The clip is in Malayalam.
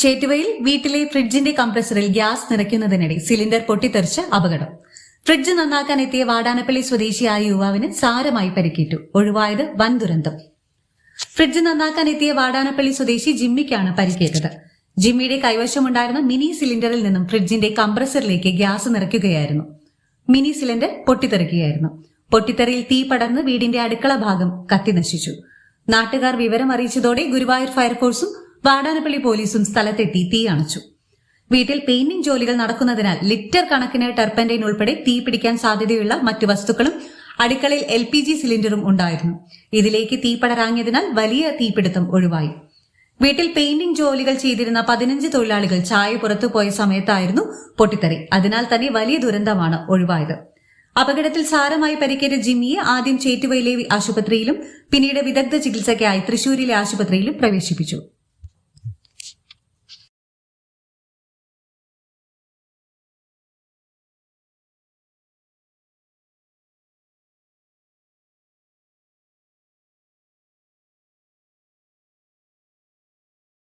ചേറ്റുവയിൽ വീട്ടിലെ ഫ്രിഡ്ജിന്റെ കംപ്രസറിൽ ഗ്യാസ് നിറയ്ക്കുന്നതിനിടെ സിലിണ്ടർ പൊട്ടിത്തെറിച്ച് അപകടം. ഫ്രിഡ്ജ് നന്നാക്കാൻ എത്തിയ വാടാനപ്പള്ളി സ്വദേശിയായ യുവാവിന് സാരമായി പരിക്കേറ്റു. ഒഴിവായത് വൻ ദുരന്തം. ഫ്രിഡ്ജ് നന്നാക്കാൻ എത്തിയ വാടാനപ്പള്ളി സ്വദേശി ജിമ്മിക്കാണ് പരിക്കേറ്റത്. ജിമ്മിയുടെ കൈവശമുണ്ടായിരുന്ന മിനി സിലിണ്ടറിൽ നിന്നും ഫ്രിഡ്ജിന്റെ കംപ്രസറിലേക്ക് ഗ്യാസ് നിറയ്ക്കുകയായിരുന്നു. മിനി സിലിണ്ടർ പൊട്ടിത്തെറിക്കുകയായിരുന്നു. പൊട്ടിത്തെറിയിൽ തീ പടർന്ന് വീടിന്റെ അടുക്കള ഭാഗം കത്തി നശിച്ചു നാട്ടുകാർ വിവരം അറിയിച്ചതോടെ ഗുരുവായൂർ ഫയർഫോഴ്സും വാടാനപ്പള്ളി പോലീസും സ്ഥലത്തെത്തി തീ അണച്ചു. വീട്ടിൽ പെയിന്റിംഗ് ജോലികൾ നടക്കുന്നതിനാൽ ലിറ്റർ കണക്കിന് ടെർപ്പന്റൈൻ ഉൾപ്പെടെ തീ പിടിക്കാൻ സാധ്യതയുള്ള മറ്റു വസ്തുക്കളും അടുക്കളയിൽ എൽ പി ജി സിലിണ്ടറും ഉണ്ടായിരുന്നു. ഇതിലേക്ക് തീ പടരാങ്ങിയതിനാൽ വലിയ തീപിടുത്തം ഒഴിവായി. വീട്ടിൽ പെയിന്റിംഗ് ജോലികൾ ചെയ്തിരുന്ന പതിനഞ്ച് തൊഴിലാളികൾ ചായ പുറത്തു പോയ സമയത്തായിരുന്നു പൊട്ടിത്തെറി. അതിനാൽ തന്നെ വലിയ ദുരന്തമാണ് ഒഴിവായത്. അപകടത്തിൽ സാരമായി പരിക്കേറ്റ ജിമ്മിയെ ആദ്യം ചേറ്റുവയിലെ ആശുപത്രിയിലും പിന്നീട് വിദഗ്ധ ചികിത്സയ്ക്കായി തൃശൂരിലെ ആശുപത്രിയിലും പ്രവേശിപ്പിച്ചു.